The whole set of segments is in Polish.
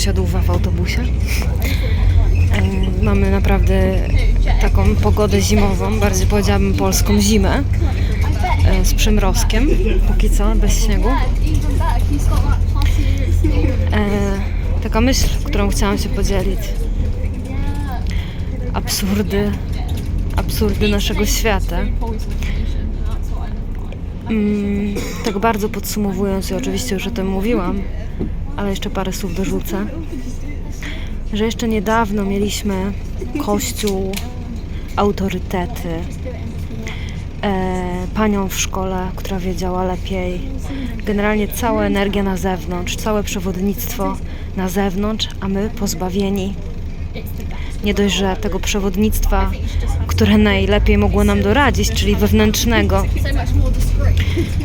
posiadówa w autobusie. E, Mamy naprawdę taką pogodę zimową, bardziej powiedziałabym polską zimę e, z przymrozkiem, póki co, bez śniegu. E, taka myśl, którą chciałam się podzielić. Absurdy, absurdy naszego świata. Mm, tak bardzo podsumowując, i oczywiście już o tym mówiłam, ale jeszcze parę słów dorzucę, że jeszcze niedawno mieliśmy kościół, autorytety, e, panią w szkole, która wiedziała lepiej, generalnie cała energia na zewnątrz, całe przewodnictwo na zewnątrz, a my pozbawieni. Nie dość, że tego przewodnictwa, które najlepiej mogło nam doradzić, czyli wewnętrznego,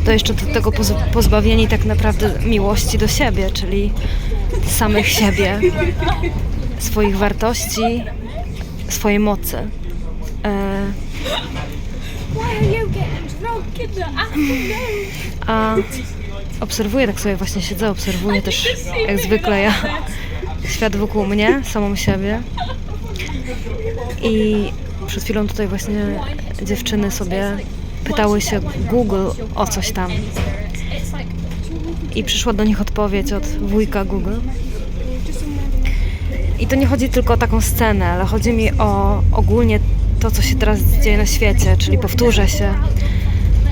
to jeszcze do tego poz- pozbawieni tak naprawdę miłości do siebie, czyli samych siebie, swoich wartości, swojej mocy. E, a obserwuję, tak sobie właśnie siedzę, obserwuję też jak zwykle ja świat wokół mnie, samą siebie. I przed chwilą tutaj właśnie dziewczyny sobie pytały się Google o coś tam. I przyszła do nich odpowiedź od wujka Google. I to nie chodzi tylko o taką scenę, ale chodzi mi o ogólnie to, co się teraz dzieje na świecie, czyli powtórzę się,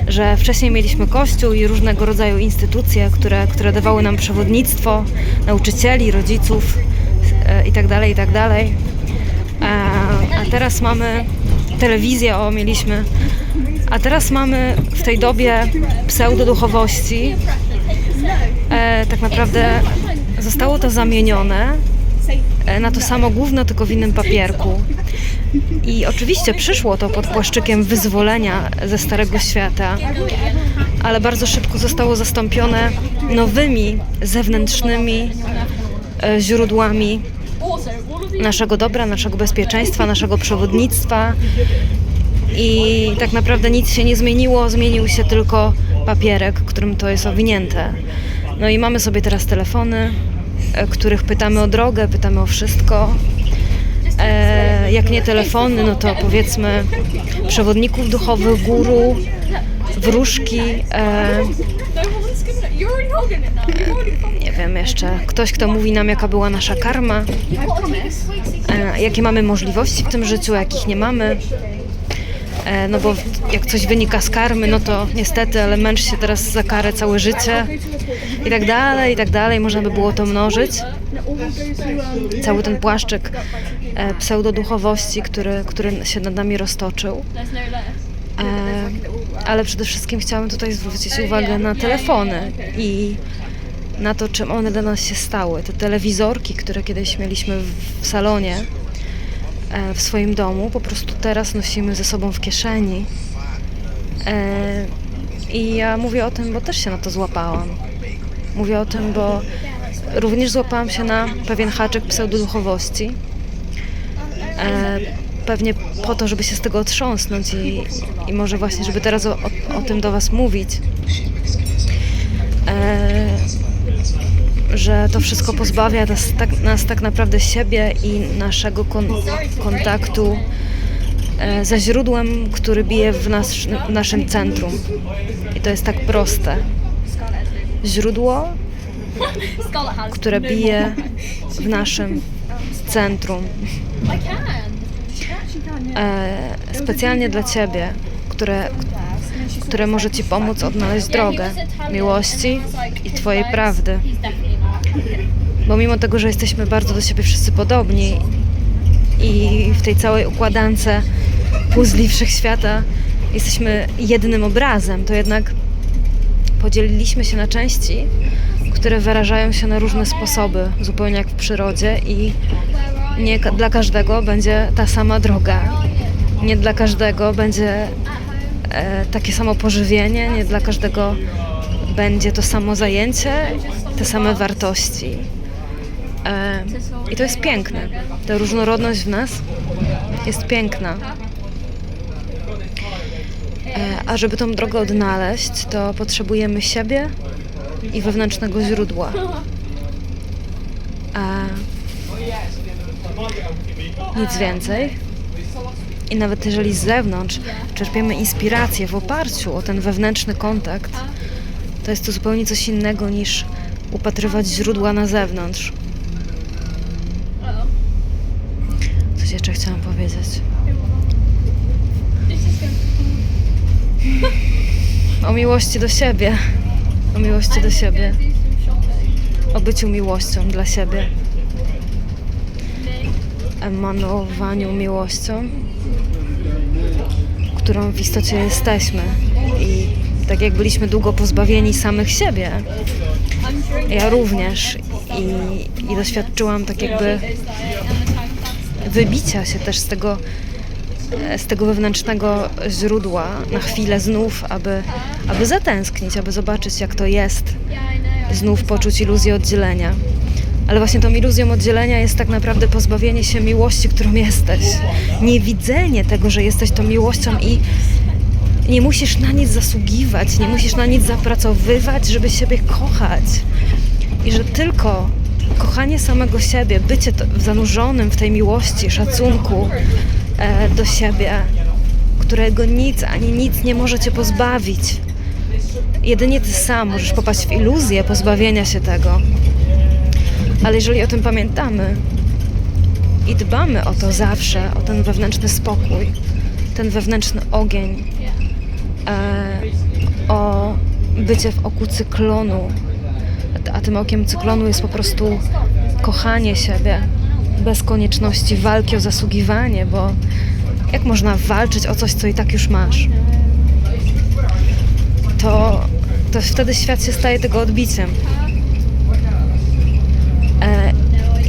że wcześniej mieliśmy kościół i różnego rodzaju instytucje, które, które dawały nam przewodnictwo, nauczycieli, rodziców itd., itd. A, a teraz mamy telewizję, o mieliśmy, a teraz mamy w tej dobie pseudoduchowości e, tak naprawdę zostało to zamienione e, na to samo gówno, tylko w innym papierku. I oczywiście przyszło to pod płaszczykiem wyzwolenia ze Starego Świata, ale bardzo szybko zostało zastąpione nowymi, zewnętrznymi e, źródłami naszego dobra, naszego bezpieczeństwa, naszego przewodnictwa. I tak naprawdę nic się nie zmieniło, zmienił się tylko papierek, którym to jest owinięte. No i mamy sobie teraz telefony, e, których pytamy o drogę, pytamy o wszystko. E, jak nie telefony, no to powiedzmy przewodników duchowych, guru, wróżki, e, nie wiem jeszcze, ktoś, kto mówi nam, jaka była nasza karma, e, jakie mamy możliwości w tym życiu, jakich nie mamy. E, no bo jak coś wynika z karmy, no to niestety, ale męcz się teraz za karę całe życie i tak dalej, i tak dalej. Można by było to mnożyć. Cały ten płaszczyk e, pseudoduchowości, który, który się nad nami roztoczył. E, ale przede wszystkim chciałam tutaj zwrócić uwagę na telefony i na to, czym one dla nas się stały. Te telewizorki, które kiedyś mieliśmy w- salonie, w swoim domu, po prostu teraz nosimy ze sobą w kieszeni. E, I ja mówię o tym, bo też się na to złapałam. Mówię o tym, bo również złapałam się na pewien haczyk pseudoduchowości. E, pewnie po to, żeby się z tego otrząsnąć i, i może właśnie, żeby teraz o, o, o tym do Was mówić. E, że to wszystko pozbawia nas tak, nas tak naprawdę siebie i naszego kon, kontaktu e, ze źródłem, który bije w, nas, w naszym centrum. I to jest tak proste. Źródło, które bije w naszym centrum. E, specjalnie dla Ciebie, które, które może Ci pomóc odnaleźć drogę miłości i Twojej prawdy. Bo mimo tego, że jesteśmy bardzo do siebie wszyscy podobni i w tej całej układance puzli wszechświata jesteśmy jednym obrazem, to jednak podzieliliśmy się na części, które wyrażają się na różne sposoby, zupełnie jak w przyrodzie i nie dla każdego będzie ta sama droga. Nie dla każdego będzie e, takie samo pożywienie, nie dla każdego będzie to samo zajęcie, te same wartości. E, I to jest piękne. Ta różnorodność w nas jest piękna. E, a żeby tą drogę odnaleźć, to potrzebujemy siebie i wewnętrznego źródła. A nic więcej. I nawet jeżeli z zewnątrz czerpiemy inspirację w oparciu o ten wewnętrzny kontakt, to jest to zupełnie coś innego niż upatrywać źródła na zewnątrz. Coś jeszcze chciałam powiedzieć. O miłości do siebie. O miłości do siebie. O byciu miłością dla siebie. Emanowaniu miłością, którą w istocie jesteśmy. Tak jak byliśmy długo pozbawieni samych siebie, ja również. I, i doświadczyłam tak jakby wybicia się też z tego, e, z tego wewnętrznego źródła na chwilę znów, aby, aby zatęsknić, aby zobaczyć jak to jest, znów poczuć iluzję oddzielenia. Ale właśnie tą iluzją oddzielenia jest tak naprawdę pozbawienie się miłości, którą jesteś. Niewidzenie tego, że jesteś tą miłością i nie musisz na nic zasługiwać, nie musisz na nic zapracowywać, żeby siebie kochać. I że tylko kochanie samego siebie, bycie zanurzonym w tej miłości, szacunku e, do siebie, którego nic ani nic nie może cię pozbawić. Jedynie ty sam możesz popaść w iluzję pozbawienia się tego. Ale jeżeli o tym pamiętamy i dbamy o to zawsze, o ten wewnętrzny spokój, ten wewnętrzny ogień, o bycie w oku cyklonu, a tym okiem cyklonu jest po prostu kochanie siebie bez konieczności walki o zasługiwanie, bo jak można walczyć o coś, co i tak już masz? To, to wtedy świat się staje tego odbiciem. E,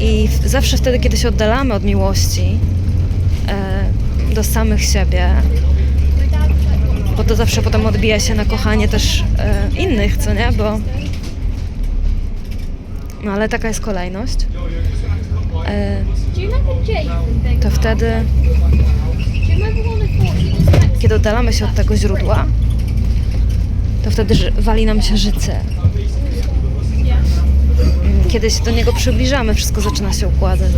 I zawsze wtedy, kiedy się oddalamy od miłości e, do samych siebie, bo to zawsze potem odbija się na kochanie też e, innych, co nie? Bo no ale taka jest kolejność. E, to wtedy, kiedy oddalamy się od tego źródła, to wtedy wali nam się życie. Mm, Kiedy się do niego przybliżamy, wszystko zaczyna się układać.